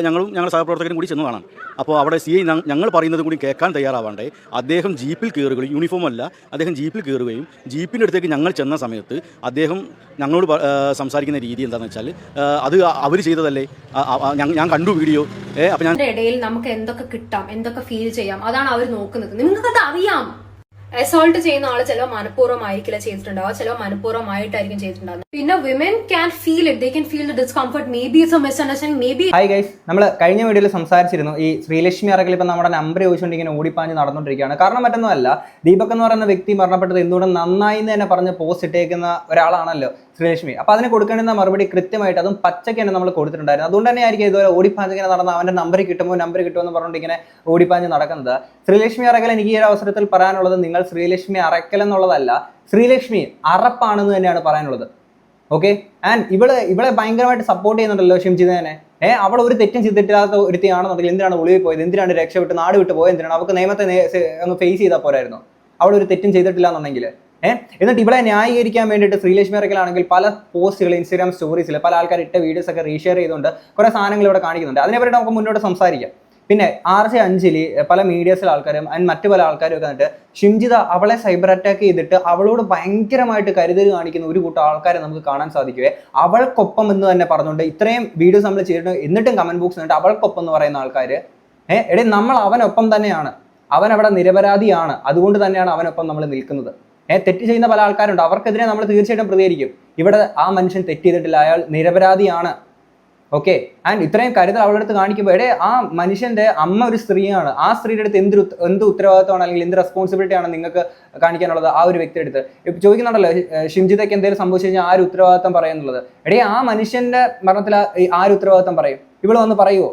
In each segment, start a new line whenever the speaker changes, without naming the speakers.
ഞങ്ങളും ഞങ്ങളുടെ സഹപ്രവർത്തകരും കൂടി ചെന്നതാണ്. അപ്പോൾ അവിടെ സി ഐ ഞങ്ങൾ പറയുന്നത് കൂടി കേൾക്കാൻ തയ്യാറാവാണ്ടേ അദ്ദേഹം ജീപ്പിൽ കയറുകയും യൂണിഫോം അല്ല അദ്ദേഹം ജീപ്പിൽ കയറുകയും ജീപ്പിന്റെ അടുത്തേക്ക് ഞങ്ങൾ ചെന്ന സമയത്ത് അദ്ദേഹം ഞങ്ങളോട് സംസാരിക്കുന്ന രീതി എന്താണെന്ന് വെച്ചാൽ അത് അവർ ചെയ്തതല്ലേ? ഞാൻ- കണ്ടു വീഡിയോ ഏ അപ്പം ഞാൻ
ഇടയിൽ നമുക്ക് എന്തൊക്കെ കിട്ടാം എന്തൊക്കെ ഫീൽ ചെയ്യാം അതാണ് അവർ നോക്കുന്നത്. നിങ്ങൾക്കത് അറിയാം. അസോൾട്ട് ചെയ്യുന്ന ആൾ ചിലപ്പോൾ മനഃപൂർവമായിരിക്കില്ല ചെയ്തിട്ടുണ്ടാവുക. ചിലപ്പോൾ മനഃപൂർവമായിട്ടായിരിക്കും ചെയ്തിട്ടുണ്ടാവുക. പിന്നെ women can feel it they can feel the discomfort maybe it's a misunderstanding maybe
hi guys നമ്മൾ കഴിഞ്ഞ വീഡിയോയിൽ സംസാരിച്ചിരുന്നു ഈ ശ്രീലക്ഷ്മി അറകൾ ഇപ്പം നമ്മുടെ നമ്പർ ചോദിച്ചുകൊണ്ട് ഇങ്ങനെ ഓടിപ്പാഞ്ഞ് നടന്നുകൊണ്ടിരിക്കുകയാണ്. കാരണം മറ്റൊന്നുമല്ല ദീപക് എന്ന് പറയുന്ന വ്യക്തി മരണപ്പെട്ടത് എന്തുകൊണ്ട് നന്നായി എന്ന് തന്നെ പറഞ്ഞ് പോസ്റ്റ് ഇട്ടേക്കുന്ന ഒരാളാണല്ലോ. ശ്രീലക്ഷ്മി അപ്പോൾ അതിന് കൊടുക്കേണ്ടുന്ന മറുപടി കൃത്യമായിട്ട് അതും പച്ചയ്ക്ക് തന്നെ നമ്മൾ കൊടുത്തിട്ടുണ്ടായിരുന്നു. അതുകൊണ്ട് തന്നെ ആയിരിക്കും ഇതുപോലെ ഓടിപ്പാഞ്ഞ് ഇങ്ങനെ നടന്ന അവന്റെ നമ്പർ കിട്ടുമ്പോൾ നമ്പർ കിട്ടുമെന്ന് പറഞ്ഞുകൊണ്ട് ഇങ്ങനെ ഓടിപ്പാഞ്ഞ് നടക്കുന്നത്. ശ്രീലക്ഷ്മി അറക്കൽ എനിക്ക് ഈ ഒരു അവസരത്തിൽ പറയാനുള്ളത് നിങ്ങൾ ശ്രീലക്ഷ്മി അറക്കൽ എന്നുള്ളതല്ല ശ്രീലക്ഷ്മി അറപ്പാണെന്ന് തന്നെയാണ് പറയാനുള്ളത്. ഓക്കെ ആൻഡ് ഇവൾ ഇവളെ ഭയങ്കരമായിട്ട് സപ്പോർട്ട് ചെയ്യുന്നുണ്ടല്ലോ ഷിംജിതനെ ഏഹ് അവൾ ഒരു തെറ്റും ചെയ്തിട്ടില്ലാത്ത ഒരുത്തിയാണെന്നുണ്ടെങ്കിൽ എന്തിനാണ് ഒളിവിൽ പോയത്? എന്തിനാണ് രക്ഷപ്പെട്ട് നാട് വിട്ട് പോയത്? എന്തിനാണ് അവൾക്ക് നിയമത്തെ ഒന്ന് ഫേസ് ചെയ്താൽ പോരായിരുന്നു? അവൾ ഒരു തെറ്റും ചെയ്തിട്ടില്ല എന്നുണ്ടെങ്കിൽ ഏഹ് എന്നിട്ട് ഇവിടെ ന്യായീകരിക്കാൻ വേണ്ടിയിട്ട് ശ്രീലേഷ് മേറക്കലാണെങ്കിൽ പല പോസ്റ്റുകൾ ഇൻസ്റ്റാഗ്രാം സ്റ്റോറീസിൽ പല ആൾക്കാർ ഇട്ട വീഡിയോസ് ഒക്കെ റീഷെയർ ചെയ്തുകൊണ്ട് കുറെ സാധനങ്ങൾ ഇവിടെ കാണിക്കുന്നുണ്ട്. അതിനെപ്പറ്റി നമുക്ക് മുന്നോട്ട് സംസാരിക്കാം. പിന്നെ ആർ ജെ അഞ്ജലി പല മീഡിയസിലെ ആൾക്കാരും ആൻഡ് മറ്റു പല ആൾക്കാരും ഒക്കെ വന്നിട്ട് ഷിംജിത അവളെ സൈബർ അറ്റാക്ക് ചെയ്തിട്ട് അവളോട് ഭയങ്കരമായിട്ട് കരുതൽ കാണിക്കുന്ന ഒരു കൂട്ടം ആൾക്കാരെ നമുക്ക് കാണാൻ സാധിക്കുവേ. അവൾക്കൊപ്പം എന്ന് തന്നെ പറഞ്ഞുകൊണ്ട് ഇത്രയും വീഡിയോസ് നമ്മൾ ചെയ്തിട്ട് എന്നിട്ടും കമന്റ് ബോക്സ് എന്നിട്ട് അവൾക്കൊപ്പം എന്ന് പറയുന്ന ആൾക്കാർ ഏഹ് എടേ നമ്മൾ അവനൊപ്പം തന്നെയാണ്. അവൻ അവിടെ നിരപരാധിയാണ്. അതുകൊണ്ട് തന്നെയാണ് അവനൊപ്പം നമ്മൾ നിൽക്കുന്നത്. ഏഹ് തെറ്റ് ചെയ്യുന്ന പല ആൾക്കാരുണ്ട്. അവർക്കെതിരെ നമ്മൾ തീർച്ചയായിട്ടും പ്രതികരിക്കും. ഇവിടെ ആ മനുഷ്യൻ തെറ്റ് ചെയ്തിട്ടില്ല. അയാൾ നിരപരാധിയാണ്. ഓക്കെ? ആൻഡ് ഇത്രയും കരുതൽ അവളുടെ അടുത്ത് കാണിക്കുമ്പോൾ എടേ ആ മനുഷ്യന്റെ അമ്മ ഒരു സ്ത്രീയാണ്. ആ സ്ത്രീയുടെ അടുത്ത് എന്ത് എന്ത് ഉത്തരവാദിത്വമാണ് അല്ലെങ്കിൽ എന്ത് റെസ്പോൺസിബിലിറ്റി ആണ് നിങ്ങൾക്ക് കാണിക്കാനുള്ളത് ആ ഒരു വ്യക്തിയുടെ അടുത്ത്? ഇപ്പൊ ചോദിക്കുന്നുണ്ടല്ലോ ഷിംജിതയ്ക്ക് എന്തെങ്കിലും സംഭവിച്ചു കഴിഞ്ഞാൽ ആര് ഉത്തരവാദിത്വം പറയുന്നുള്ളത്? എടേ ആ മനുഷ്യന്റെ മരണത്തിൽ ആര് ഉത്തരവാദിത്വം പറയും? ഇവൾ വന്ന് പറയുമോ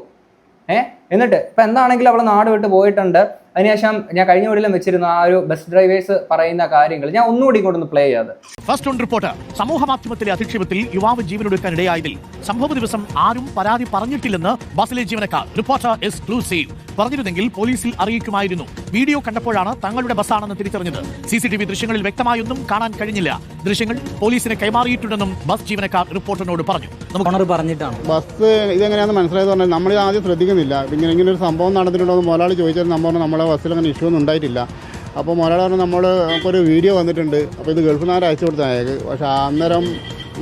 ഏഹ് എന്നിട്ട് ഇപ്പൊ എന്താണെങ്കിലും അവൾ നാട് വിട്ട് പോയിട്ടുണ്ട്. അതിനുശേഷം ഞാൻ കഴിഞ്ഞ വീട്ടിലും വെച്ചിരുന്ന ആ ഒരു ബസ് ഡ്രൈവേഴ്സ് പറയുന്ന കാര്യങ്ങൾ ഞാൻ ഒന്നുകൂടി ഇങ്ങോട്ടൊന്ന് പ്ലേ ചെയ്യാതെ
ഫസ്റ്റ് ഓൺ റിപ്പോർട്ട് സമൂഹ മാധ്യമത്തിലെ അധിക്ഷേപത്തിൽ യുവാവ് ജീവനൊടുക്കാൻ ഇടയായതിൽ സംഭവ ദിവസം ആരും പരാതി പറഞ്ഞിട്ടില്ലെന്ന് ബസ്സിലെ ജീവനക്കാർ. റിപ്പോർട്ടർ എക്സ്ക്ലൂസീവ് പറഞ്ഞിരുന്നെങ്കിൽ പോലീസിൽ അറിയിക്കുമായിരുന്നു. വീഡിയോ കണ്ടപ്പോഴാണ് തങ്ങളുടെ ബസ്സാണെന്ന് തിരിച്ചറിഞ്ഞത്. സി സി ടി വി ദൃശ്യങ്ങളിൽ വ്യക്തമായൊന്നും കാണാൻ കഴിഞ്ഞില്ല. ദൃശ്യങ്ങൾ പോലീസിനെ കൈമാറിയിട്ടുണ്ടെന്നും ബസ് ജീവനക്കാർ റിപ്പോർട്ടറിനോട് പറഞ്ഞു. നമുക്ക്
പറഞ്ഞിട്ടാണ്.
ബസ് ഇതെങ്ങനെയാണെന്ന് മനസ്സിലായത് പറഞ്ഞാൽ നമ്മൾ ആദ്യം ശ്രദ്ധിക്കുന്നില്ല. ഇങ്ങനെ ഇങ്ങനെ ഒരു സംഭവം നടന്നിട്ടുണ്ടോ എന്ന് മുതലാളി ചോദിച്ചാൽ നമ്മൾ പറഞ്ഞു നമ്മളെ ബസ്സിൽ അങ്ങനെ ഇഷ്യൂ ഒന്നും ഉണ്ടായിട്ടില്ല. അപ്പോൾ മലയാളം പറഞ്ഞാൽ നമ്മൾ ഒരു വീഡിയോ വന്നിട്ടുണ്ട്. അപ്പോൾ ഇത് ഗൾഫിൽ നിന്ന് അയച്ചു കൊടുത്ത അയാൾക്ക്? പക്ഷേ അന്നേരം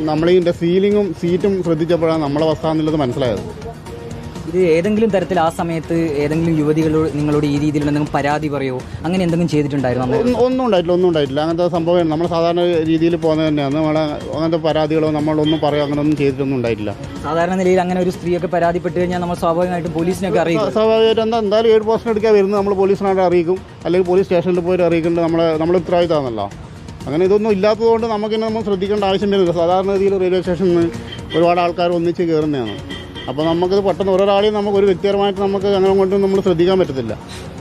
നമ്മൾ സീലിങ്ങും സീറ്റും ശ്രദ്ധിച്ചപ്പോഴാണ് നമ്മളെ ബസ്സാന്നുള്ളത് മനസ്സിലായത്.
ഇത് ഏതെങ്കിലും തരത്തിൽ ആ സമയത്ത് ഏതെങ്കിലും യുവതികളോട് നിങ്ങളോട് ഈ രീതിയിൽ എന്തെങ്കിലും പരാതി പറയോ? അങ്ങനെ എന്തെങ്കിലും ചെയ്തിട്ടുണ്ടായിരുന്നു
ഒന്നും ഒന്നും ഉണ്ടായിട്ടില്ല ഒന്നും ഉണ്ടായിട്ടില്ല. അങ്ങനത്തെ സംഭവം നമ്മൾ സാധാരണ രീതിയിൽ പോകുന്നത് തന്നെയാണ്. നമ്മളെ അങ്ങനത്തെ പരാതികളോ നമ്മളൊന്നും പറയുക അങ്ങനെയൊന്നും ചെയ്തിട്ടൊന്നും ഉണ്ടായിട്ടില്ല.
സാധാരണ നിലയിൽ അങ്ങനെ ഒരു സ്ത്രീയൊക്കെ പരാതിപ്പെട്ട് കഴിഞ്ഞാൽ നമ്മൾ സ്വാഭാവികമായിട്ടും പോലീസിനൊക്കെ അറിയിക്കും.
സ്വാഭാവികമായിട്ട് എന്താ എന്തായാലും ഏഴ് പോസ്റ്റിന് എടുക്കാൻ വരുന്നത് നമ്മൾ പോലീസിനായിട്ട് അറിയിക്കും. അല്ലെങ്കിൽ പോലീസ് സ്റ്റേഷനിൽ പോയിട്ട് അറിയിക്കേണ്ടത് നമ്മളെ നമ്മൾ ഉത്തരവാദിത്തമാണല്ലോ. അങ്ങനെ ഇതൊന്നും ഇല്ലാത്തതുകൊണ്ട് നമുക്കിന്നെ നമ്മൾ ശ്രദ്ധിക്കേണ്ട ആവശ്യം വരുന്നില്ല. സാധാരണ രീതിയിൽ റെയിൽവേ സ്റ്റേഷനിൽ നിന്ന് ഒരുപാട് ആൾക്കാർ ഒന്നിച്ച് കയറുന്നതാണ് അപ്പോൾ നമുക്കത് പെട്ടെന്ന് ഒരാളെയും നമുക്ക് ഒരു വ്യക്തിപരമായിട്ട് നമുക്ക് അങ്ങനെ കൊണ്ട് നമ്മൾ ശ്രദ്ധിക്കാൻ പറ്റത്തില്ല.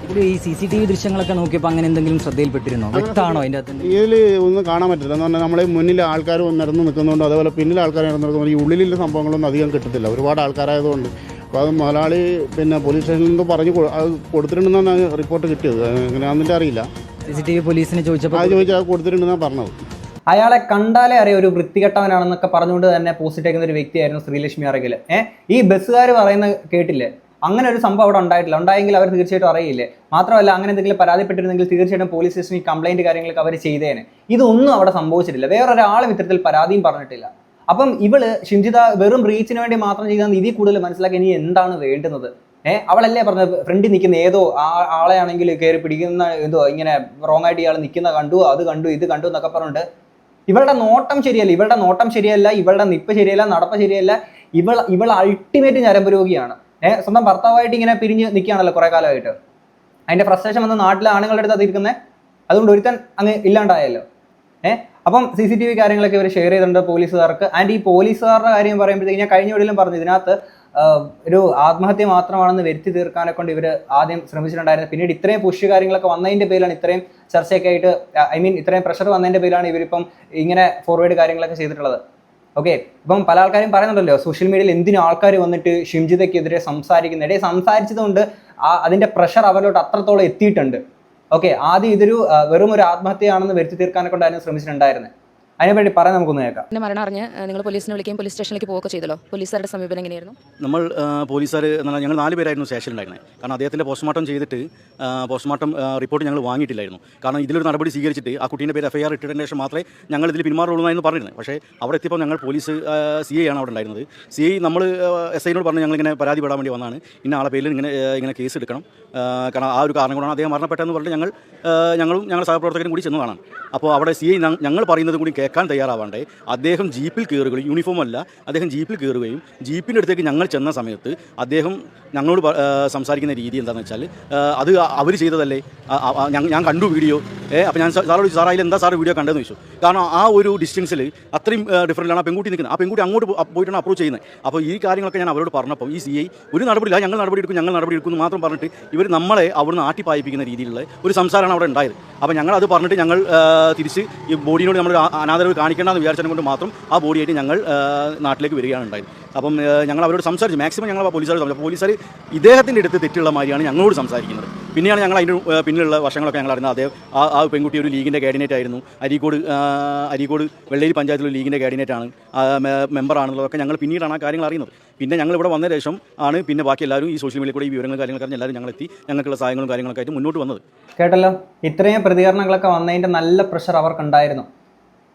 ഇതിൽ ഈ സി സി ടി വി ദൃശ്യങ്ങളൊക്കെ നോക്കിയപ്പോൾ അങ്ങനെ എന്തെങ്കിലും ശ്രദ്ധയിൽപ്പെട്ടിരുന്നോ? വ്യക്തമാണോ അതിന്റെ അകത്ത്
ഇതിൽ ഒന്നും കാണാൻ പറ്റില്ല എന്ന് പറഞ്ഞാൽ നമ്മളെ മുന്നിൽ ആൾക്കാർ നിരന്ന് നിൽക്കുന്നുണ്ട് അതേപോലെ പിന്നിൽ ആൾക്കാർ നിരന്ന് നിൽക്കുന്നുണ്ട് ഈ ഉള്ളിലുള്ള സംഭവങ്ങളൊന്നും അധികം കിട്ടത്തില്ല. ഒരുപാട് ആൾക്കാരായതുകൊണ്ട്. അപ്പോൾ അത് മുതലാളി പിന്നെ പോലീസ് സ്റ്റേഷനിൽ നിന്ന് പറഞ്ഞ് അത് കൊടുത്തിട്ടുണ്ടെന്നാണ് റിപ്പോർട്ട് കിട്ടിയത്. എങ്ങനെയാണെന്നിട്ട് അറിയില്ല
സി സി ടി വി പോലീസിനെ ചോദിച്ചപ്പോൾ
അത് ചോദിച്ചാൽ അത് കൊടുത്തിട്ടുണ്ടെന്നാണ് പറഞ്ഞത്.
അയാളെ കണ്ടാലേ അറിയാം ഒരു വൃത്തികെട്ടവനാണെന്നൊക്കെ പറഞ്ഞുകൊണ്ട് തന്നെ പോസ്റ്റ് ഇട്ടേക്കുന്ന ഒരു വ്യക്തിയായിരുന്നു ശ്രീലക്ഷ്മി അറകിൽ ഏഹ് ഈ ബസ്സുകാർ പറയുന്ന കേട്ടില്ലേ? അങ്ങനെ ഒരു സംഭവം അവിടെ ഉണ്ടായിട്ടില്ല. ഉണ്ടായെങ്കിൽ അവർ തീർച്ചയായിട്ടും അറിയില്ലേ? മാത്രമല്ല അങ്ങനെ എന്തെങ്കിലും പരാതിപ്പെട്ടിരുന്നെങ്കിൽ തീർച്ചയായിട്ടും പോലീസ് സ്റ്റേഷനിൽ കംപ്ലൈന്റ് കാര്യങ്ങളൊക്കെ അവർ ചെയ്തേനെ. ഇതൊന്നും അവിടെ സംഭവിച്ചിട്ടില്ല. വേറൊരാളും ഇത്തരത്തിൽ പരാതിയും പറഞ്ഞിട്ടില്ല. അപ്പം ഇവൾ ഷിംജിത വെറും റീച്ചിന് വേണ്ടി മാത്രം ചെയ്താൽ ഇതിൽ കൂടുതൽ മനസ്സിലാക്കി ഇനി എന്താണ് വേണ്ടുന്നത്? ഏഹ് അവളല്ലേ പറഞ്ഞത്? ഫ്രണ്ടിൽ നിൽക്കുന്ന ഏതോ ആ ആളെയാണെങ്കിൽ കയറി പിടിക്കുന്ന എന്തോ ഇങ്ങനെ റോങ് ആയിട്ട് ഇയാൾ നിൽക്കുന്ന കണ്ടു അത് കണ്ടു ഇത് കണ്ടു എന്നൊക്കെ പറഞ്ഞിട്ട് ഇവളുടെ നോട്ടം ശരിയല്ല ഇവളുടെ നോട്ടം ശരിയല്ല ഇവളുടെ നിപ്പ് ശരിയല്ല നടപ്പ് ശരിയല്ല ഇവൾ ഇവൾ അൾട്ടിമേറ്റ് ഞരമ്പ് രോഗിയാണ്. ഏഹ് സ്വന്തം ഭർത്താവായിട്ട് ഇങ്ങനെ പിരിഞ്ഞ് നിൽക്കുകയാണല്ലോ കുറെ കാലമായിട്ട്. അതിന്റെ ഫ്രസ്ട്രേഷൻ വന്ന് നാട്ടിലെ ആണുങ്ങളുടെ അടുത്ത് അതിരിക്കുന്നത് അതുകൊണ്ട് ഒരുത്തൻ അങ്ങ് ഇല്ലാണ്ടായല്ലോ. ഏഹ് അപ്പം സി സി ടി വി കാര്യങ്ങളൊക്കെ ഇവർ ഷെയർ ചെയ്തിട്ടുണ്ട് പോലീസുകാർക്ക്. ആൻഡ് ഈ പോലീസുകാരുടെ കാര്യം പറയുമ്പോഴത്തേക്ക് ഞാൻ കഴിഞ്ഞ വീട്ടിലും പറഞ്ഞു ഇതിനകത്ത് ഒരു ആത്മഹത്യ മാത്രമാണെന്ന് വരുത്തി തീർക്കാനെ കൊണ്ട് ഇവർ ആദ്യം ശ്രമിച്ചിട്ടുണ്ടായിരുന്നു പിന്നീട് ഇത്രയും പുഷ് കാര്യങ്ങളൊക്കെ വന്നതിന്റെ പേരിലാണ് ഇത്രയും ചർച്ചയൊക്കെ ആയിട്ട് ഐ മീൻ ഇത്രയും പ്രഷർ വന്നതിന്റെ പേരിലാണ് ഇവരിപ്പം ഇങ്ങനെ ഫോർവേഡ് കാര്യങ്ങളൊക്കെ ചെയ്തിട്ടുള്ളത്. ഓക്കെ ഇപ്പം പല ആൾക്കാരും പറയുന്നുണ്ടല്ലോ സോഷ്യൽ മീഡിയയിൽ എന്തിനും ആൾക്കാർ വന്നിട്ട് ഷിംജിതയ്ക്കെതിരെ സംസാരിക്കുന്ന? ഇടയിൽ സംസാരിച്ചതുകൊണ്ട് ആ അതിന്റെ പ്രഷർ അവരിലോട്ട് അത്രത്തോളം എത്തിയിട്ടുണ്ട്. ഓക്കെ ആദ്യം ഇതൊരു വെറും ഒരു ആത്മഹത്യയാണെന്ന് വരുത്തി തീർക്കാനെ കൊണ്ടായിരുന്നു ശ്രമിച്ചിട്ടുണ്ടായിരുന്നത് അതിനെപ്പറ്റി പറയാൻ നമുക്കൊന്ന് കേൾക്കാം.
പിന്നെ മരണം അറിഞ്ഞ് നിങ്ങൾ പോലീസിനെ വിളിക്കുകയും പോലീസ് സ്റ്റേഷനിലേക്ക് പോവുകയൊക്കെ ചെയ്തല്ലോ. പോലീസുകാരുടെ സമീപനം എങ്ങനെയായിരുന്നു?
നമ്മൾ പോലീസുകാർ ഞങ്ങൾ നാല് പേരായിരുന്നു സ്റ്റേഷനിലുണ്ടായിരുന്നത് കാരണം അദ്ദേഹത്തിന്റെ പോസ്റ്റ്മോർട്ടം ചെയ്തിട്ട് പോസ്റ്റ്മോർട്ടം റിപ്പോർട്ട് ഞങ്ങൾ വാങ്ങിയിട്ടില്ലായിരുന്നു. കാരണം ഇതിലൊരു നടപടി സ്വീകരിച്ചിട്ട് ആ കുട്ടീന്റെ പേര് എഫ്ഐആർ ഐ ആർ ഇട്ടതിന് ശേഷം മാത്രമേ ഞങ്ങൾ ഇതിൽ പിന്മാറുള്ളൂ എന്ന് പറഞ്ഞിരുന്നത് പക്ഷേ അവിടെ എത്തിയപ്പോൾ ഞങ്ങൾ പോലീസ് സി ഐ ആണ് അവിടെ ഉണ്ടായിരുന്നത്. സി ഐ നമ്മൾ എസ് ഐനോട് പറഞ്ഞ് ഞങ്ങളിങ്ങനെ പരാതി പെടാൻ വേണ്ടി വന്നതാണ് ഇന്ന ആളെ പേരിൽ ഇങ്ങനെ ഇങ്ങനെ കേസ് എടുക്കണം. കാരണം ആ ഒരു കാരണം കൊണ്ടാണ് അദ്ദേഹം മരണപ്പെട്ടതെന്ന് പറഞ്ഞിട്ട് ഞങ്ങൾ ഞങ്ങളും ഞങ്ങളുടെ സഹപ്രവർത്തകരും കൂടി ചെന്നതാണ് അപ്പോൾ അവിടെ സി ഐ ഞങ്ങൾ പറയുന്നത് കൂടി കേൾക്കാൻ തയ്യാറാവാണ്ടേ. അദ്ദേഹം ജീപ്പിൽ കയറുകയും യൂണിഫോം അല്ല അദ്ദേഹം ജീപ്പിൽ കയറുകയും ജീപ്പിന്റെ അടുത്തേക്ക് ഞങ്ങൾ ചെന്ന സമയത്ത് അദ്ദേഹം ഞങ്ങളോട് സംസാരിക്കുന്ന രീതി എന്താണെന്ന് വെച്ചാൽ അത് അവർ ചെയ്തതല്ലേ? ഞാൻ കണ്ടു വീഡിയോ. അപ്പോൾ ഞാൻ സാറോട് ചോദിച്ചു, അതിൽ എന്താ സാർ വീഡിയോ കണ്ടതെന്ന് ചോദിച്ചു. കാരണം ആ ഒരു ഡിസ്റ്റൻസിൽ അത്രയും ഡിഫറന്റാണ് ആ പെൺകുട്ടി നിൽക്കുന്നത് ആ പെൺകുട്ടി അങ്ങോട്ട് പോയിട്ടാണ് അപ്രോച്ച് ചെയ്യുന്നത്. അപ്പോൾ ഈ കാര്യങ്ങളൊക്കെ ഞാൻ അവരോട് പറഞ്ഞപ്പോൾ ഈ സി ഐ ഒരു ഇല്ല ഞങ്ങൾ നടപടി എടുക്കും ഞങ്ങൾ നടപടി എടുക്കും എന്ന് മാത്രം പറഞ്ഞിട്ട് ഇവർ നമ്മളെ അവിടുന്ന് ആട്ടി പായിപ്പിക്കുന്ന രീതിയിലുള്ള ഒരു സംസാരമാണ് അവിടെ ഉണ്ടായത്. അപ്പോൾ ഞങ്ങൾ അത് പറഞ്ഞിട്ട് ഞങ്ങൾ തിരിച്ച് ഈ ബോഡിയോട് നമ്മൾ അനാദരവ് കാണിക്കേണ്ടെന്ന് വിചാരിച്ചത് കൊണ്ട് മാത്രം ആ ബോഡിയായിട്ട് ഞങ്ങൾ നാട്ടിലേക്ക് വരികയാണ് ഉണ്ടായത്. അപ്പം ഞങ്ങൾ അവരോട് സംസാരിച്ചു. മാക്സിമം ഞങ്ങൾ ആ പോലീസുകാർ സംസാരിച്ചു. പോലീസുകാർ ഇദ്ദേഹത്തിന്റെ അടുത്ത് തെറ്റുള്ള മാതിരിയാണ് ഞങ്ങളോട് സംസാരിക്കുന്നത്. പിന്നെയാണ് ഞങ്ങൾ അതിന്റെ പിന്നിലുള്ള വർഷങ്ങളൊക്കെ ഞങ്ങൾ അറിയുന്നത്. അദ്ദേഹം ആ ആ പെൺകുട്ടി ഒരു ലീഗിന്റെ കാഡിനേറ്റ് ആയിരുന്നു. അരീക്കോട് അരീക്കോട് വെള്ളേരി പഞ്ചായത്തിലൊരു ലീഗിന്റെ കാഡിനേറ്റ് ആണ്. മെമ്പറാണെന്നുള്ളതൊക്കെ ഞങ്ങൾ പിന്നീടാണ് ആ കാര്യങ്ങൾ അറിയുന്നത്. പിന്നെ ഞങ്ങൾ ഇവിടെ വന്ന ശേഷം ആണ് പിന്നെ ബാക്കി എല്ലാവരും ഈ സോഷ്യൽ മീഡിയയിൽ കൂടെ ഈ വിവരങ്ങൾ കാര്യങ്ങൾ അറിഞ്ഞ് എല്ലാവരും ഞങ്ങളെത്തി. ഞങ്ങൾക്കുള്ള സഹായങ്ങളും കാര്യങ്ങളൊക്കെ ആയിട്ട് മുന്നോട്ട് വന്നത്.
കേട്ടല്ലോ? ഇത്രയും പ്രതികരണങ്ങളൊക്കെ വന്നതിന്റെ നല്ല പ്രഷർ അവർക്കുണ്ടായിരുന്നു.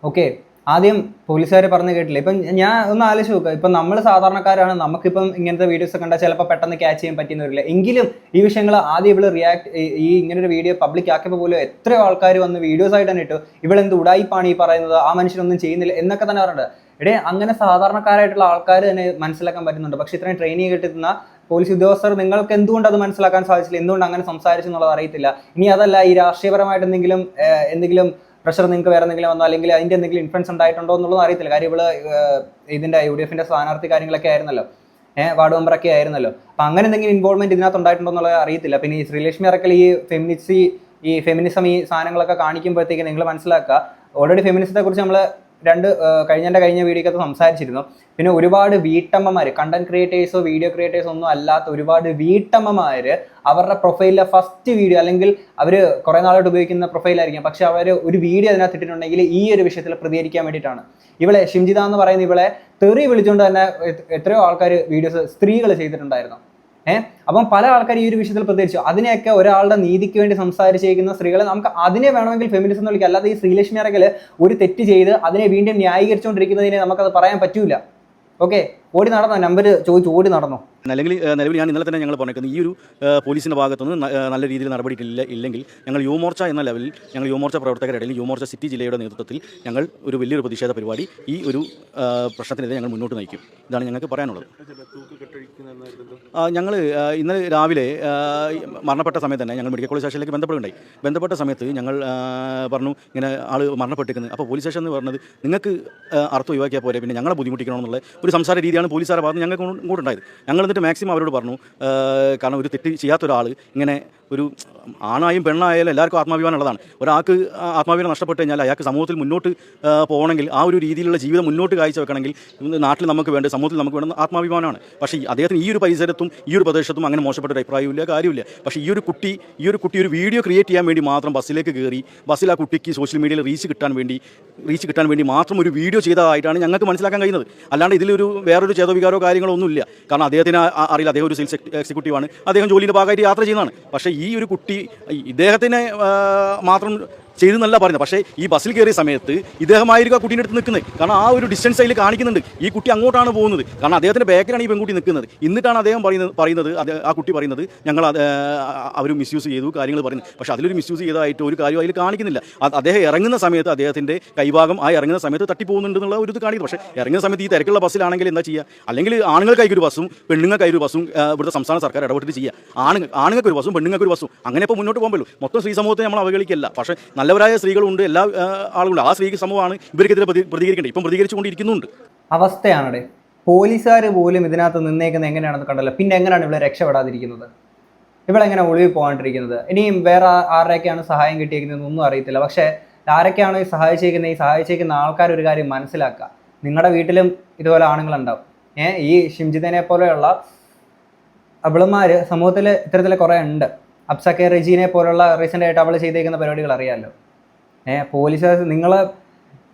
ഓക്കെ ആദ്യം പോലീസുകാർ പറഞ്ഞു കേട്ടില്ല? ഇപ്പം ഞാൻ ഒന്ന് ആലോചിച്ച് നോക്കുക ഇപ്പം നമ്മൾ സാധാരണക്കാരാണ്. നമുക്കിപ്പം ഇങ്ങനത്തെ വീഡിയോസ് കണ്ടാൽ ചിലപ്പോൾ പെട്ടെന്ന് ക്യാച്ച് ചെയ്യാൻ പറ്റിയെന്ന് വരില്ല എങ്കിലും ഈ വിഷയങ്ങൾ ആദ്യം ഇവൾ റിയാക്ട് ഈ ഇങ്ങനൊരു വീഡിയോ പബ്ലിക് ആക്കിയപ്പോൾ പോലും എത്രയോ ആൾക്കാർ വന്ന് വീഡിയോസ് ആയിട്ട് തന്നെ ഇട്ടു. ഇവളെന്ത് ഉടായിപ്പാണ് ഈ പറയുന്നത്? ആ മനുഷ്യനൊന്നും ചെയ്യുന്നില്ല എന്നൊക്കെ തന്നെ പറഞ്ഞിട്ട്. എടേ അങ്ങനെ സാധാരണക്കാരായിട്ടുള്ള ആൾക്കാർ തന്നെ മനസ്സിലാക്കാൻ പറ്റുന്നുണ്ട്. പക്ഷേ ഇത്രയും ട്രെയിനിങ് കിട്ടുന്ന പോലീസ് ഉദ്യോഗസ്ഥർ നിങ്ങൾക്ക് എന്തുകൊണ്ട് അത് മനസ്സിലാക്കാൻ സാധിച്ചില്ല? എന്തുകൊണ്ട് അങ്ങനെ സംസാരിച്ചെന്നുള്ളത് അറിയത്തില്ല? ഇനി അതല്ല ഈ രാഷ്ട്രീയപരമായിട്ട് എന്തെങ്കിലും എന്തെങ്കിലും പ്രഷർ നിങ്ങൾക്ക് വേറെ എന്തെങ്കിലും വന്നോ അല്ലെങ്കിൽ അതിന്റെ എന്തെങ്കിലും ഇൻഫ്ലുവൻസ് ഉണ്ടായിട്ടുണ്ടോ എന്നുള്ളത് അറിയത്തില്ല. കാര്യം ഇവൾ ഇതിന്റെ യു ഡി എഫിന്റെ സ്ഥാനാർത്ഥി കാര്യങ്ങളൊക്കെ ആയിരുന്നല്ലോ. ഏഹ് വാർഡ് മെമ്പറൊക്കെ ആയിരുന്നല്ലോ. അപ്പൊ അങ്ങനെ എന്തെങ്കിലും ഇൻവോൾവ്മെന്റ് ഇതിനകത്ത് ഉണ്ടായിട്ടുണ്ടോ എന്നുള്ളത് അറിയത്തില്ല. പിന്നെ ഈ ശ്രീലക്ഷ്മി അറക്കൽ ഈ ഫെമിനിസി ഈ ഫെമിനിസം ഈ സാധനങ്ങളൊക്കെ കാണിക്കുമ്പോഴത്തേക്ക് നിങ്ങൾ മനസ്സിലാക്കുക. ഓൾറെഡി ഫെമിനിസത്തെ കുറിച്ച് നമ്മൾ രണ്ട് കഴിഞ്ഞ കഴിഞ്ഞ വീഡിയോക്കകത്ത് സംസാരിച്ചിരുന്നു. പിന്നെ ഒരുപാട് വീട്ടമ്മമാർ കണ്ടന്റ് ക്രിയേറ്റേഴ്സോ വീഡിയോ ക്രിയേറ്റേഴ്സോ ഒന്നും അല്ലാത്ത ഒരുപാട് വീട്ടമ്മമാര് അവരുടെ പ്രൊഫൈലിലെ ഫസ്റ്റ് വീഡിയോ അല്ലെങ്കിൽ അവർ കുറേ നാളായിട്ട് ഉപയോഗിക്കുന്ന പ്രൊഫൈലായിരിക്കും പക്ഷെ അവർ ഒരു വീഡിയോ അതിനകത്ത് ഇട്ടിട്ടുണ്ടെങ്കിൽ ഈ ഒരു വിഷയത്തിൽ പ്രതികരിക്കാൻ വേണ്ടിയിട്ടാണ്. ഇവളെ ഷിംജിത എന്ന് പറയുന്ന ഇവളെ തെറി വിളിച്ചുകൊണ്ട് തന്നെ എത്രയോ ആൾക്കാർ വീഡിയോസ് സ്ത്രീകൾ ചെയ്തിട്ടുണ്ടായിരുന്നു. ഏഹ് അപ്പം പല ആൾക്കാർ ഈ ഒരു വിഷയത്തിൽ പ്രതികരിച്ചു. അതിനെയൊക്കെ ഒരാളുടെ നീതിക്ക് വേണ്ടി സംസാരിച്ചിരിക്കുന്ന സ്ത്രീകളെ നമുക്ക് അതിനെ വേണമെങ്കിൽ ഫെമിനിസം എന്ന് വിളിക്കാം. അല്ലാതെ ഈ ശ്രീലക്ഷ്മി അറകൽ ഒരു തെറ്റ് ചെയ്ത് അതിനെ വീണ്ടും ന്യായീകരിച്ചുകൊണ്ടിരിക്കുന്നതിനെ നമുക്കത് പറയാൻ പറ്റൂല. ഓക്കെ ഓടി നടന്നോ? നമ്പർ ചോദിച്ചു ഓടി നടന്നോ?
അല്ലെങ്കിൽ നിലവിൽ ഞാൻ ഇന്നലെ തന്നെ ഞങ്ങൾ പറഞ്ഞിരിക്കുന്നത് ഈ ഒരു പോലീസിന്റെ ഭാഗത്തുനിന്ന് നല്ല രീതിയിൽ നടപടി ഇല്ല ഇല്ലെങ്കിൽ ഞങ്ങൾ യുവമോർച്ച എന്ന ലെവലിൽ ഞങ്ങൾ യുവമോർച്ച പ്രവർത്തകരുടെ ഇടയിൽ യുവമോർച്ച സിറ്റി ജില്ലയുടെ നേതൃത്വത്തിൽ ഞങ്ങൾ ഒരു വലിയൊരു പ്രതിഷേധ പരിപാടി ഈ ഒരു പ്രശ്നത്തിനെതിരെ ഞങ്ങൾ മുന്നോട്ട് നയിക്കും. ഇതാണ് ഞങ്ങൾക്ക് പറയാനുള്ളത്. ഞങ്ങൾ ഇന്നലെ രാവിലെ മരണപ്പെട്ട സമയത്ത് തന്നെ ഞങ്ങൾ മെഡിക്കൽ കോളേജ് സ്റ്റേഷനിലേക്ക് ബന്ധപ്പെടുകയുണ്ടായി. ബന്ധപ്പെട്ട സമയത്ത് ഞങ്ങൾ പറഞ്ഞു ഇങ്ങനെ ആൾ മരണപ്പെട്ടിരിക്കുന്നത് അപ്പോൾ പോലീസ് സ്റ്റേഷൻ എന്ന് പറഞ്ഞത് നിങ്ങൾക്ക് അർത്ഥം ഒഴിവാക്കിയാൽ പോരെ പിന്നെ ഞങ്ങളെ ബുദ്ധിമുട്ടിക്കണമെന്നുള്ള ഒരു സംസാര രീതിയാണ് പോലീസുകാരെ ഭാഗത്ത് ഞങ്ങൾക്ക് കൂടെ ഉണ്ടായത് ഞങ്ങൾ എന്നിട്ട് മാക്സിമം അവരോട് പറഞ്ഞു കാരണം ഒരു തെറ്റ് ചെയ്യാത്ത ഒരാൾ ഇങ്ങനെ ഒരു ആണായും പെണ്ണായാലും എല്ലാവർക്കും ആത്മാഭിമാനം ഉള്ളതാണ് ഒരാൾക്ക് ആത്മാഭിമാനം നഷ്ടപ്പെട്ട് കഴിഞ്ഞാൽ അയാൾക്ക് സമൂഹത്തിൽ മുന്നോട്ട് പോകണമെങ്കിൽ ആ ഒരു രീതിയിലുള്ള ജീവിതം മുന്നോട്ട് കാഴ്ച വെക്കണമെങ്കിൽ നാട്ടിൽ നമുക്ക് വേണ്ട സമൂഹത്തിൽ നമുക്ക് വേണ്ട ആത്മാഭിമാനമാണ്. പക്ഷേ അദ്ദേഹത്തിന് ഈ ഒരു പരിസരത്തും ഈ ഒരു പ്രദേശത്തും അങ്ങനെ മോശപ്പെട്ട ഒരു അഭിപ്രായമില്ല കാര്യമില്ല. പക്ഷേ ഈ ഒരു കുട്ടി ഈ ഒരു കുട്ടി ഒരു വീഡിയോ ക്രിയേറ്റ് ചെയ്യാൻ വേണ്ടി മാത്രം ബസ്സിലേക്ക് കയറി ബസ്സിൽ ആ കുട്ടിക്ക് സോഷ്യൽ മീഡിയയിൽ റീച്ച് കിട്ടാൻ വേണ്ടി റീച്ച് കിട്ടാൻ വേണ്ടി മാത്രം ഒരു വീഡിയോ ചെയ്തതായിട്ടാണ് ഞങ്ങൾക്ക് മനസ്സിലാക്കാൻ കഴിയുന്നത്. അല്ലാണ്ട് ഇതിലൊരു വേറൊരു ചേതവികാരോ കാര്യങ്ങളോ ഒന്നുമില്ല. കാരണം അദ്ദേഹത്തിന് അറിയില്ല അദ്ദേഹം ഒരു സെയിൽസ് എക്സിക്യൂട്ടീവാണ്. അദ്ദേഹം ജോലിയുടെ ഭാഗമായിട്ട് യാത്ര ചെയ്യുന്നതാണ്. പക്ഷേ ഈ ഒരു കുട്ടി ഇദ്ദേഹത്തിനെ മാത്രം ചെയ്തെന്നല്ല പറയുന്നത്. പക്ഷേ ഈ ബസ്സിൽ കയറിയ സമയത്ത് ഇദ്ദേഹമായിരിക്കും ആ കുട്ടീന്റെ അടുത്ത് നിൽക്കുന്നത്. കാരണം ആ ഒരു ഡിസ്റ്റൻസ് അതിൽ കാണിക്കുന്നുണ്ട്. ഈ കുട്ടി അങ്ങോട്ടാണ് പോകുന്നത്. കാരണം അദ്ദേഹത്തിന്റെ ബാക്കിലാണ് ഈ പെൺകുട്ടി നിൽക്കുന്നത്. എന്നിട്ടാണ് അദ്ദേഹം പറയുന്നത് പറയുന്നത് ആ കുട്ടി പറയുന്നത് ഞങ്ങൾ അവർ മിസ്യൂസ് ചെയ്തു കാര്യങ്ങൾ പറയുന്നത് പക്ഷേ അതിലൊരു മിസ്യൂസ് ചെയ്തതായിട്ട് ഒരു കാര്യം അതിൽ കാണിക്കുന്നില്ല. അദ്ദേഹം ഇറങ്ങുന്ന സമയത്ത് അദ്ദേഹത്തിന്റെ കൈഭാഗം ആ ഇറങ്ങുന്ന സമയത്ത് തട്ടിപ്പോകുന്നുണ്ട് എന്നുള്ള ഒരു ഇത് കാണിക്കുന്നു. പക്ഷേ ഇറങ്ങുന്ന സമയത്ത് ഈ തിരക്കുള്ള ബസ്സിലാണെങ്കിൽ എന്താ ചെയ്യുക? അല്ലെങ്കിൽ ആണുങ്ങൾക്കായി ഒരു ബസ്സും പെണ്ണുങ്ങൾക്കായി ഒരു ബസ്സും ഇവിടുത്തെ സംസ്ഥാന സർക്കാർ ഇടപെട്ടിട്ട് ചെയ്യുക. ആണുങ്ങൾ ആണുങ്ങൾക്ക് ഒരു ബസ്സും പെണ്ണുങ്ങൾക്ക് ഒരു ബസ്സും. അങ്ങനെ ഇപ്പോൾ മുന്നോട്ട് പോകുമ്പോൾ മൊത്തം സ്ത്രീ സമൂഹത്തെ നമ്മൾ അവഗണിക്കല്ല. പക്ഷേ നല്ലവരായ സ്ത്രീകളുണ്ട് എല്ലാ ആളുകളും ആ സ്ത്രീ സമൂഹമാണ് ഇവർക്കെതിരെ പ്രതി പ്രതികരിക്കേണ്ടത്. ഇപ്പം പ്രതികരിച്ചുകൊണ്ടിരിക്കുന്നുണ്ട്
അവസ്ഥയാണടെ. പോലീസുകാർ പോലും ഇതിനകത്ത് നിന്നേക്കുന്നത് എങ്ങനെയാണെന്ന് കണ്ടല്ലോ. പിന്നെ എങ്ങനെയാണ് ഇവിടെ രക്ഷപ്പെടാതിരിക്കുന്നത്? എങ്ങനെ ഒളിവിൽ പോകാണ്ടിരിക്കുന്നത്? ഇനിയും വേറെ ആരുടെയൊക്കെയാണ് സഹായം കിട്ടിയിരിക്കുന്നത് ഒന്നും അറിയത്തില്ല. പക്ഷേ ആരൊക്കെയാണോ ഈ സഹായിച്ചേക്കുന്നത് ഈ സഹായിച്ചേക്കുന്ന ആൾക്കാർ ഒരു കാര്യം മനസ്സിലാക്കുക. നിങ്ങളുടെ വീട്ടിലും ഇതുപോലെ ആണുങ്ങളുണ്ടാവും. ഏഹ് ഈ ഷിംജിതനെ പോലെയുള്ള അവളുമാര് സമൂഹത്തിൽ ഇത്തരത്തിൽ കുറേ ഉണ്ട്. അപ്സക്കെ റെജീനെ പോലുള്ള റീസെന്റ് ആയിട്ട് അവൾ ചെയ്തേക്കുന്ന പരിപാടികൾ അറിയാമല്ലോ ഏഹ് പോലീസ് നിങ്ങൾ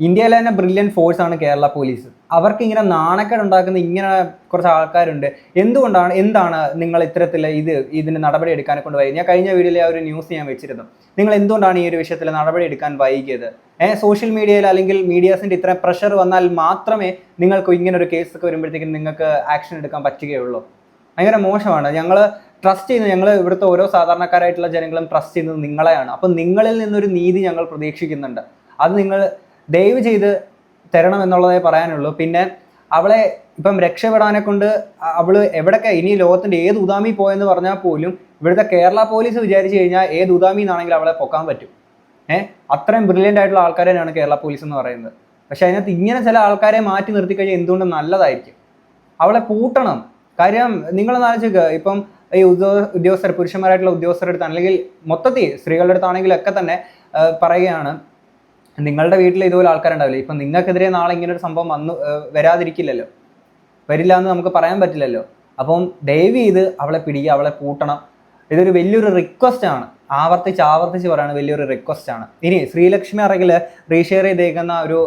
ഇന്ത്യയിലെ തന്നെ ബ്രില്യൻ ഫോഴ്സ് ആണ് കേരള പോലീസ്. അവർക്ക് ഇങ്ങനെ നാണക്കേട് ഉണ്ടാക്കുന്ന ഇങ്ങനെ കുറച്ച് ആൾക്കാരുണ്ട്. എന്തുകൊണ്ടാണ് എന്താണ് നിങ്ങൾ ഇത്തരത്തിൽ ഇത് ഇതിന് നടപടി എടുക്കാനെ കൊണ്ട് വൈകി ഞാൻ കഴിഞ്ഞ വീഡിയോയിൽ ആ ഒരു ന്യൂസ് ഞാൻ വെച്ചിരുന്നു. നിങ്ങൾ എന്തുകൊണ്ടാണ് ഈ ഒരു വിഷയത്തിൽ നടപടി എടുക്കാൻ വൈകിയത്? ഏഹ് സോഷ്യൽ മീഡിയയിൽ അല്ലെങ്കിൽ മീഡിയാസിന്റെ ഇത്ര പ്രഷർ വന്നാൽ മാത്രമേ നിങ്ങൾക്ക് ഇങ്ങനെ ഒരു കേസ് ഒക്കെ വരുമ്പോഴത്തേക്കും നിങ്ങൾക്ക് ആക്ഷൻ എടുക്കാൻ പറ്റുകയുള്ളൂ. ഭയങ്കര മോശമാണ്. ഞങ്ങൾ ട്രസ്റ്റ് ചെയ്യുന്നത് ഞങ്ങൾ ഇവിടുത്തെ ഓരോ സാധാരണക്കാരായിട്ടുള്ള ജനങ്ങളും ട്രസ്റ്റ് ചെയ്യുന്നത് നിങ്ങളെയാണ്. അപ്പം നിങ്ങളിൽ നിന്നൊരു നീതി ഞങ്ങൾ പ്രതീക്ഷിക്കുന്നുണ്ട്. അത് നിങ്ങൾ ദയവ് ചെയ്ത് തരണം എന്നുള്ളതേ പറയാനുള്ളൂ. പിന്നെ അവളെ ഇപ്പം രക്ഷപ്പെടാനെ കൊണ്ട് അവൾ എവിടൊക്കെ ഇനി ലോകത്തിന്റെ ഏത് ഉദാമി പോയെന്ന് പറഞ്ഞാൽ പോലും ഇവിടുത്തെ കേരള പോലീസ് വിചാരിച്ചു കഴിഞ്ഞാൽ ഏത് ഉദാമി എന്നാണെങ്കിൽ അവളെ പൊക്കാൻ പറ്റും. ഏഹ് അത്രയും ബ്രില്യന്റ് ആയിട്ടുള്ള ആൾക്കാർ തന്നെയാണ് കേരള പോലീസ് എന്ന് പറയുന്നത്. പക്ഷേ അതിനകത്ത് ഇങ്ങനെ ചില ആൾക്കാരെ മാറ്റി നിർത്തി കഴിഞ്ഞാൽ എന്തുകൊണ്ടും നല്ലതായിരിക്കും. അവളെ പൂട്ടണം. കാര്യം നിങ്ങളൊന്ന് ആലോചിക്കുക ഇപ്പം ഈ ഉദ്യോഗ ഉദ്യോഗസ്ഥർ പുരുഷന്മാരായിട്ടുള്ള ഉദ്യോഗസ്ഥരുടെ അടുത്താണ് അല്ലെങ്കിൽ മൊത്തത്തിൽ സ്ത്രീകളുടെ അടുത്താണെങ്കിലും ഒക്കെ തന്നെ പറയുകയാണ് നിങ്ങളുടെ വീട്ടിൽ ഇതുപോലെ ആൾക്കാരുണ്ടാവില്ല? ഇപ്പം നിങ്ങൾക്കെതിരെ നാളെ ഇങ്ങനെ ഒരു സംഭവം വന്നു വരാതിരിക്കില്ലല്ലോ. വരില്ല എന്ന് നമുക്ക് പറയാൻ പറ്റില്ലല്ലോ. അപ്പം ദയവ് ചെയ്ത് അവളെ പിടിക്കുക അവളെ കൂട്ടണം ഇതൊരു വലിയൊരു റിക്വസ്റ്റ് ആണ്. ആവർത്തിച്ച് ആവർത്തിച്ച് പറയുന്നത് വലിയൊരു റിക്വസ്റ്റ് ആണ്. ഇനി ശ്രീലക്ഷ്മി അറകിൽ റീഷെയർ ചെയ്തേക്കുന്ന ഒരു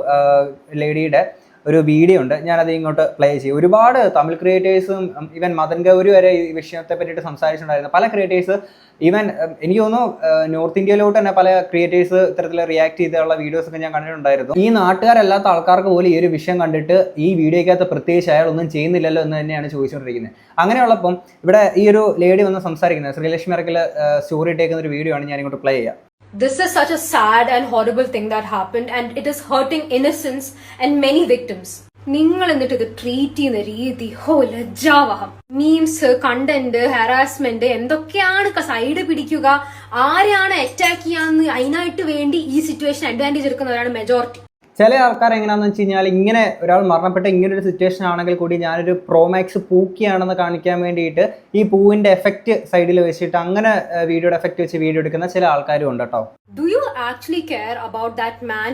ലേഡിയുടെ ഒരു വീഡിയോ ഉണ്ട്. ഞാനത് ഇങ്ങോട്ട് പ്ലേ ചെയ്യും. ഒരുപാട് തമിഴ് ക്രിയേറ്റേഴ്സും ഈവൻ മദൻ ഗൗരി വരെ ഈ വിഷയത്തെ പറ്റിയിട്ട് സംസാരിച്ചിട്ടുണ്ടായിരുന്നു. പല ക്രിയേറ്റേഴ്സ് ഈവൻ എനിക്ക് തോന്നുന്നു നോർത്ത് ഇന്ത്യയിലോട്ട് തന്നെ പല ക്രിയേറ്റേഴ്സ് ഇത്തരത്തിൽ റിയാക്ട് ചെയ്തുള്ള വീഡിയോസ് ഒക്കെ ഞാൻ കണ്ടിട്ടുണ്ടായിരുന്നു. ഈ നാട്ടുകാരല്ലാത്ത ആൾക്കാർക്ക് പോലും ഈ ഒരു വിഷയം കണ്ടിട്ട് ഈ വീഡിയോയ്ക്കകത്ത് പ്രത്യേകിച്ച് അയാൾ ഒന്നും ചെയ്യുന്നില്ലല്ലോ എന്ന് തന്നെയാണ് ചോദിച്ചുകൊണ്ടിരിക്കുന്നത് അങ്ങനെയുള്ളപ്പം ഇവിടെ ഈ ഒരു ലേഡി വന്ന് സംസാരിക്കുന്നത് ശ്രീലക്ഷ്മി അറക്കിൽ സ്റ്റോറി ഇട്ടേക്കുന്ന ഒരു വീഡിയോ ആണ് ഞാൻ ഇങ്ങോട്ട് പ്ലേ ചെയ്യാം.
This is such a sad and horrible thing that happened, and it is hurting innocence and many victims. നിങ്ങൾ എന്നിട്ട് ഇത് ട്രീറ്റ് ചെയ്യുന്ന രീതി. ഹോ ലജ്ജാവഹം. മീംസ് കണ്ടന്റ് ഹറാസ്മെന്റ് എന്തൊക്കെയാണ് സൈഡ് പിടിക്കുക? ആരെയാണ് അറ്റാക്ക് ചെയ്യാന്ന് അതിനായിട്ട് വേണ്ടി ഈ സിറ്റുവേഷൻ അഡ്വാന്റേജ് എടുക്കുന്നവരാണ് മെജോറിറ്റി
ചില ആൾക്കാർ എങ്ങനെയാണെന്ന് വെച്ച് കഴിഞ്ഞാൽ ഇങ്ങനെ ഒരാൾ മരണപ്പെട്ട ഇങ്ങനെ ഒരു സിറ്റുവേഷൻ ആണെങ്കിൽ കൂടി ഞാനൊരു പ്രോമാക്സ് പൂക്കിയാണെന്ന് കാണിക്കാൻ വേണ്ടിയിട്ട് ഈ പൂവിന്റെ എഫക്റ്റ് സൈഡിൽ വെച്ചിട്ട് അങ്ങനെ വീഡിയോയുടെ എഫക്റ്റ് വെച്ച് വീഡിയോ എടുക്കുന്ന ചില ആൾക്കാരും ഉണ്ട് കേട്ടോ
do you actually care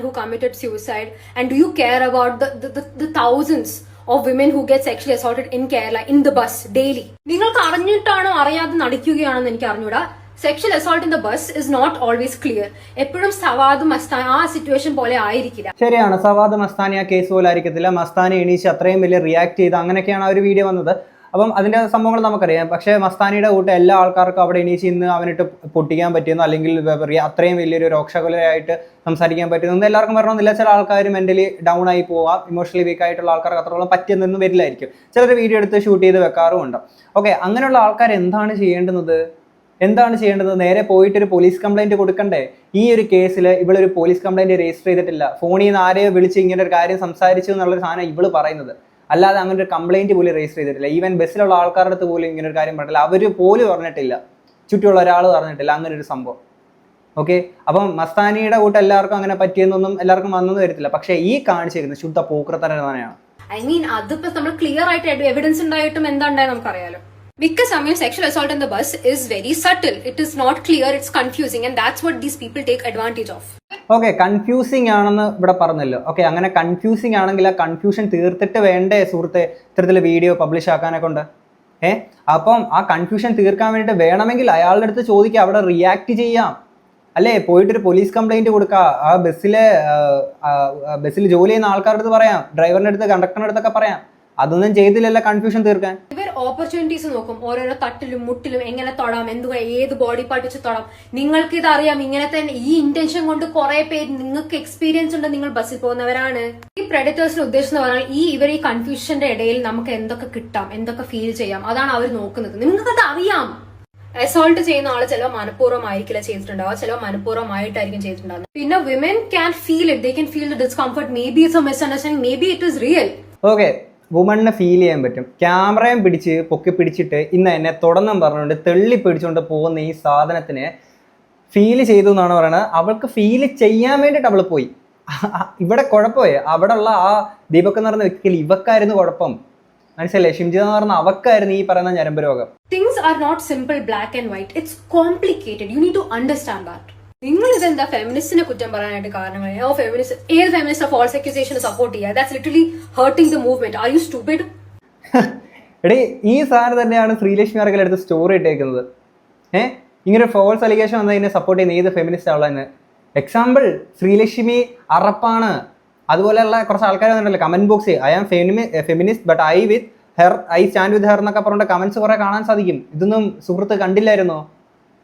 who committed suicide? And do you care about the, the, the, the thousands of women who get sexually assaulted in Kerala in the bus daily? നിങ്ങൾക്ക് അറിഞ്ഞിട്ടാണോ അറിയാതെ നടിക്കുകയാണെന്ന് എനിക്ക് അറിഞ്ഞൂടാ sexual assault in the bus is not always clear എപ്പോഴും സവാദ് മസ്താന ആ situation പോലെ ആയിരിക്കില്ല.
ശരിയാണ്. സവാദ് മസ്താനി ആ കേസ് പോലെ ആയിരിക്കത്തില്ല. മസ്താനി എണീച്ച് അത്രയും വലിയ റിയാക്ട് ചെയ്ത് അങ്ങനെയൊക്കെയാണ് ആ ഒരു വീഡിയോ വന്നത്. അപ്പം അതിന്റെ സംഭവങ്ങൾ നമുക്കറിയാം. പക്ഷേ മസ്താനിയുടെ കൂട്ട് എല്ലാ ആൾക്കാർക്കും അവിടെ എണീച്ച് ഇന്ന് അവനിട്ട് പൊട്ടിക്കാൻ പറ്റിയെന്നോ അല്ലെങ്കിൽ അത്രയും വലിയൊരു രോക്ഷകുലരായിട്ട് സംസാരിക്കാൻ പറ്റുന്നു എല്ലാവർക്കും വരണമെന്നില്ല. ചില ആൾക്കാർ മെന്റലി ഡൗൺ ആയി പോവാം. ഇമോഷണലി വീക്ക് ആയിട്ടുള്ള ആൾക്കാർക്ക് അത്രത്തോളം പറ്റിയെന്നൊന്നും വരില്ലായിരിക്കും. ചിലർ വീഡിയോ എടുത്ത് ഷൂട്ട് ചെയ്ത് വെക്കാറുമുണ്ട്. ഓക്കെ അങ്ങനെയുള്ള ആൾക്കാർ എന്താണ് ചെയ്യേണ്ടുന്നത്? എന്താണ് ചെയ്യേണ്ടത്? നേരെ പോയിട്ട് ഒരു പോലീസ് കംപ്ലൈന്റ് കൊടുക്കണ്ടേ? ഈ ഒരു കേസിൽ ഇവളൊരു പോലീസ് കംപ്ലൈന്റ് രജിസ്റ്റർ ചെയ്തിട്ടില്ല. ഫോണിൽ നിന്ന് ആരെയോ വിളിച്ച് ഇങ്ങനെ ഒരു കാര്യം സംസാരിച്ചു എന്നുള്ളൊരു സാധനം ഇവൾ പറയുന്നത്. അല്ലാതെ അങ്ങനെ ഒരു കംപ്ലൈന്റ് പോലും രജിസ്റ്റർ ചെയ്തിട്ടില്ല. ഈവൻ ബസ്സിലുള്ള ആൾക്കാരുടെ അടുത്ത് പോലും ഇങ്ങനെ ഒരു കാര്യം പറഞ്ഞില്ല അവർ പോലും പറഞ്ഞിട്ടില്ല ചുറ്റുമുള്ള ഒരാൾ പറഞ്ഞിട്ടില്ല അങ്ങനെ ഒരു സംഭവം. ഓക്കെ അപ്പം മസ്താനിയുടെ കൂട്ട് എല്ലാവർക്കും അങ്ങനെ പറ്റിയെന്നൊന്നും എല്ലാവർക്കും വന്നെന്ന് വരത്തില്ല. പക്ഷെ ഈ കാണിച്ചിരുന്നത് ശുദ്ധ പൂക്കൃത്തരം തന്നെയാണ്
ഐ മീൻ അതിപ്പോ നമ്മൾ ക്ലിയർ ആയിട്ട് എവിഡൻസ് ഉണ്ടായിട്ടും എന്താ നമുക്കറിയാലോ. മിക്ക സമയം sexual assault in the bus is very subtle it is not clear it's confusing and that's what these people take advantage of
okay confusing ആണെന്ന് ഇവിടെ പറഞ്ഞല്ലോ. ഓക്കെ അങ്ങനെ കൺഫ്യൂസിങ് ആണെങ്കിൽ ആ കൺഫ്യൂഷൻ തീർത്തിട്ട് വേണ്ടേ സുഹൃത്തെ? ഇത്തരത്തിൽ വീഡിയോ പബ്ലിഷ് ആക്കാനെ കൊണ്ട്. ഏ? അപ്പം ആ കൺഫ്യൂഷൻ തീർക്കാൻ വേണ്ടിയിട്ട് വേണമെങ്കിൽ അയാളുടെ അടുത്ത് ചോദിക്കുക അവിടെ റിയാക്ട് ചെയ്യാം. അല്ലേ? പോയിട്ടൊരു പോലീസ് കംപ്ലൈന്റ് കൊടുക്കുക ആ ബസ്സിലെ ബസ്സിൽ ജോലി ചെയ്യുന്ന ആൾക്കാരുടെ അടുത്ത് പറയാം. ഡ്രൈവറിന്റെ അടുത്ത് കണ്ടക്ടറിന്റെ അടുത്തൊക്കെ പറയാം. അതൊന്നും ചെയ്തില്ലല്ലോ കൺഫ്യൂഷൻ തീർക്കാൻ.
ഇവർ ഓപ്പർച്യൂണിറ്റീസ് നോക്കും. ഓരോരോ തട്ടിലും മുട്ടിലും എങ്ങനെ തൊടാം എന്ത് ഏത് ബോഡി പാർട്ട് വെച്ച് തൊടാം. നിങ്ങൾക്ക് ഇത് അറിയാം ഇങ്ങനെ തന്നെ ഈ ഇന്റൻഷൻ കൊണ്ട് കുറെ പേര് നിങ്ങൾക്ക് എക്സ്പീരിയൻസ് ഉണ്ട് നിങ്ങൾ ബസ്സിൽ പോകുന്നവരാണ്. ഈ പ്രെഡിറ്റേഴ്സിന് ഉദ്ദേശം എന്ന് പറഞ്ഞാൽ ഈ ഇവർ ഈ കൺഫ്യൂഷന്റെ ഇടയിൽ നമുക്ക് എന്തൊക്കെ കിട്ടാം എന്തൊക്കെ ഫീൽ ചെയ്യാം അതാണ് അവർ നോക്കുന്നത്. നിങ്ങൾക്കത് അറിയാം അസോൾട്ട് ചെയ്യുന്ന ആൾ ചിലപ്പോൾ മനഃപൂർവമായിരിക്കില്ല ചെയ്തിട്ടുണ്ടാവുക ചിലപ്പോൾ മനഃപൂർവമായിട്ടായിരിക്കും ചെയ്തിട്ടുണ്ടാവുക. പിന്നെ women can feel it they can feel the discomfort maybe it's a misunderstanding maybe it is real
okay വുമണിനെ feel ചെയ്യാൻ പറ്റും. ക്യാമറയും പിടിച്ച് പൊക്കി പിടിച്ചിട്ട് ഇന്ന് എന്നെ തുടർന്നും പറഞ്ഞുകൊണ്ട് തെള്ളി പിടിച്ചുകൊണ്ട് പോകുന്ന ഈ സാധനത്തിന് ഫീൽ ചെയ്തു എന്നാണ് പറയുന്നത്. അവൾക്ക് ഫീൽ ചെയ്യാൻ വേണ്ടിയിട്ട് അവൾ പോയി. ഇവിടെ കുഴപ്പമേ അവിടെ ഉള്ള ആ ദീപക് എന്ന് പറയുന്ന വ്യക്തിയിൽ ഇവക്കായിരുന്നു കുഴപ്പം. മനസ്സിലല്ലേ ഷിംജിത എന്ന് പറഞ്ഞ അവക്കായിരുന്നു ഈ പറയുന്ന ഞരമ്പ് രോഗം.
Things are not simple black and white it's complicated you need to understand that നിങ്ങൾ ഇതെന്താ ഫെമിനിസ്റ്റിനെ കുറ്റം പറയാനായിട്ട് കാരണങ്ങൾ ഓ ഫെമിനിസ്റ്റ് ഏത് ഫെമിനിസ്റ്റ് ഫോൾസ് അക്യൂസേഷൻ സപ്പോർട്ട് ചെയ്യുക? That's literally hurting the movement are you stupid
എടി ഈ സാധനം തന്നെയാണ് ശ്രീലക്ഷ്മി അറക്കൽ എടുത്ത് സ്റ്റോറി ഇട്ടേക്കുന്നത്. ഏ ഇങ്ങനെ ഫോൾസ് അലിഗേഷൻ വന്നതിനെ സപ്പോർട്ട് ചെയ്യുന്ന ഏത് ഫെമിനിസ്റ്റ് ആളെന്ന് എക്സാമ്പിൾ ശ്രീലക്ഷ്മി അറപ്പാണ്. അതുപോലെയുള്ള കുറച്ച് ആൾക്കാർ വന്നിട്ടില്ല comment box I am ഫെമിനി feminist but I with her I stand with her എന്നൊക്കെ പറഞ്ഞിട്ട് കമന്റ്സ് കുറെ കാണാൻ സാധിക്കും. ഇതൊന്നും സുഹൃത്ത് കണ്ടില്ലായിരുന്നോ?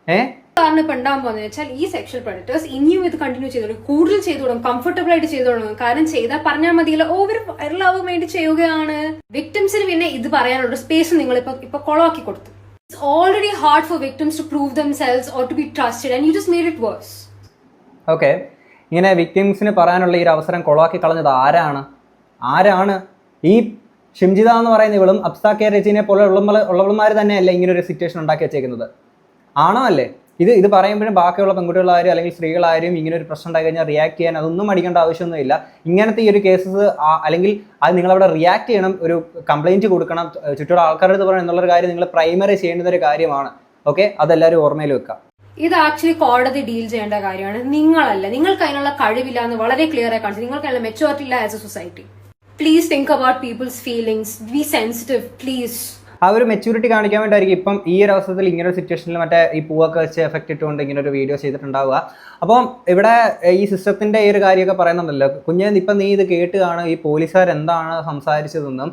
ഏ
കാരണം ഇപ്പൊ ഉണ്ടാകാൻ പോകുന്നത് വെച്ചാൽ ഈ സെക്ഷൽ പ്രൊഡക്റ്റേഴ്സ് ഇനിയും ഇത് കണ്ടിന്യൂ ചെയ്തു കൂടുതൽ ചെയ്തു കംഫർട്ടബിൾ ആയിട്ട് ചെയ്തു തുടങ്ങും കാരണം ചെയ്താൽ പറഞ്ഞാൽ മതിയല്ലോ ഓവർ വൈറലാവാൻ വേണ്ടി ചെയ്യുകയാണ്. വിക്ടിംസിന് പിന്നെ ഇത് പറയാനുള്ള സ്പേസ് നിങ്ങൾ ഇപ്പൊ ഇപ്പൊ കൊളവാക്കി കൊടുത്തു. It's already hard for victims to prove themselves or to be trusted and you just made it worse
okay ഇങ്ങനെ വിക്ടിംസിന് പറയാനുള്ള ഈ ഒരു അവസരം കൊളവാക്കി കളഞ്ഞത് ആരാണ്? ആരാണ് ഈ ഷിംജിത എന്ന് പറയുന്ന ഇവളും അബ്സാ കെ രചിനെ പോലെ ഉള്ളവന്മാർ തന്നെയല്ലേ ഇങ്ങനെ ഒരു സിറ്റുവേഷൻ ഉണ്ടാക്കി വെച്ചേക്കുന്നത്? ആണോ അല്ലേ? ഇത് ഇത് പറയുമ്പോഴും ബാക്കിയുള്ള പെൺകുട്ടികളാരും അല്ലെങ്കിൽ സ്ത്രീകളാരും ഇങ്ങനെ ഒരു പ്രശ്നം ഉണ്ടായി കഴിഞ്ഞാൽ റിയാക്ട് ചെയ്യാൻ അതൊന്നും അടിക്കേണ്ട ആവശ്യമൊന്നുമില്ല. ഇങ്ങനത്തെ ഈ ഒരു കേസസ് അല്ലെങ്കിൽ അത് നിങ്ങളവിടെ റിയാക്ട് ചെയ്യണം ഒരു കംപ്ലൈന്റ് കൊടുക്കണം ചുറ്റുള്ള ആൾക്കാരുടെ അടുത്ത് പറയണം എന്നുള്ളൊരു കാര്യം നിങ്ങൾ പ്രൈമറി ചെയ്യേണ്ടുന്ന ഒരു കാര്യമാണ്. ഓക്കെ അതെല്ലാവരും ഓർമ്മയിൽ വെക്കുക.
ഇത് ആക്ച്വലി കോടതി ഡീൽ ചെയ്യേണ്ട കാര്യമാണ്. നിങ്ങളല്ല. നിങ്ങൾക്ക് അതിനുള്ള കഴിവില്ല എന്ന് വളരെ ക്ലിയർ ആയി കാണിച്ചു. നിങ്ങൾക്ക് അതിനുള്ള മെച്ചോറിറ്റി ഇല്ല as a society please think about people's feelings be sensitive please
ആ ഒരു മെച്യൂരിറ്റി കാണിക്കാൻ വേണ്ടിയായിരിക്കും ഇപ്പം ഈ ഒരു അവസരത്തിൽ ഇങ്ങനെ ഒരു സിറ്റുവേഷനിൽ മറ്റേ ഈ പൂവൊക്കെ വെച്ച് എഫക്റ്റ് ഇട്ടുകൊണ്ട് ഇങ്ങനെ ഒരു വീഡിയോ ചെയ്തിട്ടുണ്ടാവുക. അപ്പം ഇവിടെ ഈ സിസ്റ്റത്തിന്റെ ഈ ഒരു കാര്യമൊക്കെ പറയുന്നുണ്ടല്ലോ. കുഞ്ഞെ ഇപ്പം നീ ഇത് കേട്ട് കാണും ഈ പോലീസുകാർ എന്താണ് സംസാരിച്ചതെന്നും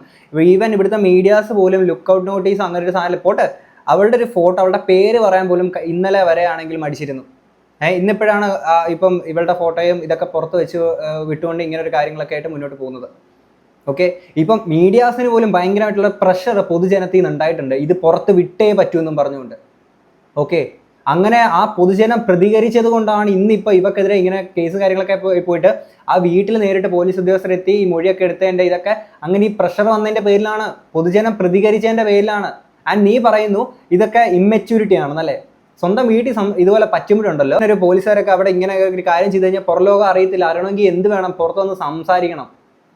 ഈവൻ ഇവിടുത്തെ മീഡിയാസ് പോലും ലുക്കൗട്ട് നോട്ടീസ് അങ്ങനെ ഒരു സാധനം പോട്ട് അവളുടെ ഒരു ഫോട്ടോ അവളുടെ പേര് പറയാൻ പോലും ഇന്നലെ വരെ ആണെങ്കിൽ മടിച്ചിരുന്നു. ഏഹ് ഇന്നിപ്പോഴാണ് ഇപ്പം ഇവളുടെ ഫോട്ടോയും ഇതൊക്കെ പുറത്ത് വെച്ച് വിട്ടുകൊണ്ട് ഇങ്ങനെ ഒരു കാര്യങ്ങളൊക്കെ ആയിട്ട് മുന്നോട്ട് പോകുന്നത്. ഓക്കെ ഇപ്പം മീഡിയാസിന് പോലും ഭയങ്കരമായിട്ടുള്ള പ്രഷർ പൊതുജനത്തിൽ നിന്ന് ഉണ്ടായിട്ടുണ്ട്. ഇത് പുറത്ത് വിട്ടേ പറ്റൂ എന്നും പറഞ്ഞുകൊണ്ട്. ഓക്കെ അങ്ങനെ ആ പൊതുജനം പ്രതികരിച്ചത് കൊണ്ടാണ് ഇന്നിപ്പോൾ ഇവക്കെതിരെ ഇങ്ങനെ കേസ് കാര്യങ്ങളൊക്കെ പോയിട്ട് ആ വീട്ടിൽ നേരിട്ട് പോലീസ് ഉദ്യോഗസ്ഥരെത്തി ഈ മൊഴിയൊക്കെ എടുത്തതിന്റെ ഇതൊക്കെ അങ്ങനെ ഈ പ്രഷർ വന്നതിന്റെ പേരിലാണ് പൊതുജനം പ്രതികരിച്ചതിന്റെ പേരിലാണ്. ആൻഡ് നീ പറയുന്നു ഇതൊക്കെ ഇമ്മച്യൂരിറ്റി ആണെന്നല്ലേ സ്വന്തം വീട്ടിൽ ഇതുപോലെ പറ്റുമ്പോഴുണ്ടല്ലോ. ഒരു പോലീസുകാരൊക്കെ അവിടെ ഇങ്ങനെ ഒരു കാര്യം ചെയ്ത് കഴിഞ്ഞാൽ പുറലോകം അറിയത്തില്ല. അറിയണമെങ്കിൽ എന്ത് വേണം? പുറത്തുനിന്ന് സംസാരിക്കണം.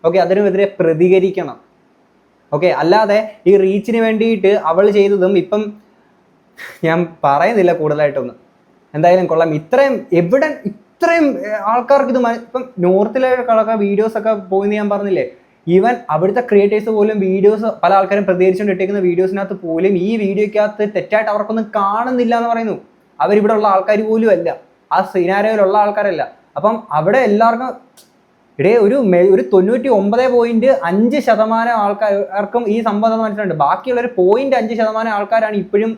ഓക്കെ അതിനുമെതിരെ പ്രതികരിക്കണം. ഓക്കെ അല്ലാതെ ഈ റീച്ചിന് വേണ്ടിയിട്ട് അവൾ ചെയ്തതും ഇപ്പം ഞാൻ പറയുന്നില്ല കൂടുതലായിട്ടൊന്നും. എന്തായാലും കൊള്ളാം. ഇത്രയും എവിടെ ഇത്രയും ആൾക്കാർക്ക് ഇത് ഇപ്പം നോർത്തിലൊക്കെ വീഡിയോസ് ഒക്കെ പോയിന്ന് ഞാൻ പറഞ്ഞില്ലേ? ഈവൻ അവിടുത്തെ ക്രിയേറ്റേഴ്സ് പോലും വീഡിയോസ് പല ആൾക്കാരും പ്രതികരിച്ചുകൊണ്ട് ഇട്ടേക്കുന്ന വീഡിയോസിനകത്ത് പോലും ഈ വീഡിയോയ്ക്കകത്ത് തെറ്റായിട്ട് അവർക്കൊന്നും കാണുന്നില്ല എന്ന് പറയുന്നു. അവരിവിടെ ഉള്ള ആൾക്കാർ പോലും അല്ല ആ സിനാരയിലുള്ള ആൾക്കാരല്ല. അപ്പം അവിടെ എല്ലാവർക്കും ഇടേ ഒരു ഒരു തൊണ്ണൂറ്റി ഒമ്പത് പോയിന്റ് അഞ്ച് ശതമാനം ആൾക്കാർക്കും ഈ സംഭവം മനസ്സിലുണ്ട് ബാക്കിയുള്ള ഒരു പോയിന്റ് അഞ്ച് ശതമാനം ആൾക്കാരാണ് ഇപ്പോഴും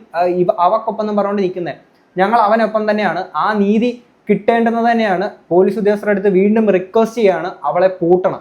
അവക്കൊപ്പം പറഞ്ഞുകൊണ്ട് നിൽക്കുന്നത്. ഞങ്ങൾ അവനൊപ്പം തന്നെയാണ്. ആ നീതി കിട്ടേണ്ടത് തന്നെയാണ്. പോലീസ് ഉദ്യോഗസ്ഥരുടെ അടുത്ത് വീണ്ടും റിക്വസ്റ്റ് ചെയ്യാണ് അവളെ പൂട്ടണം.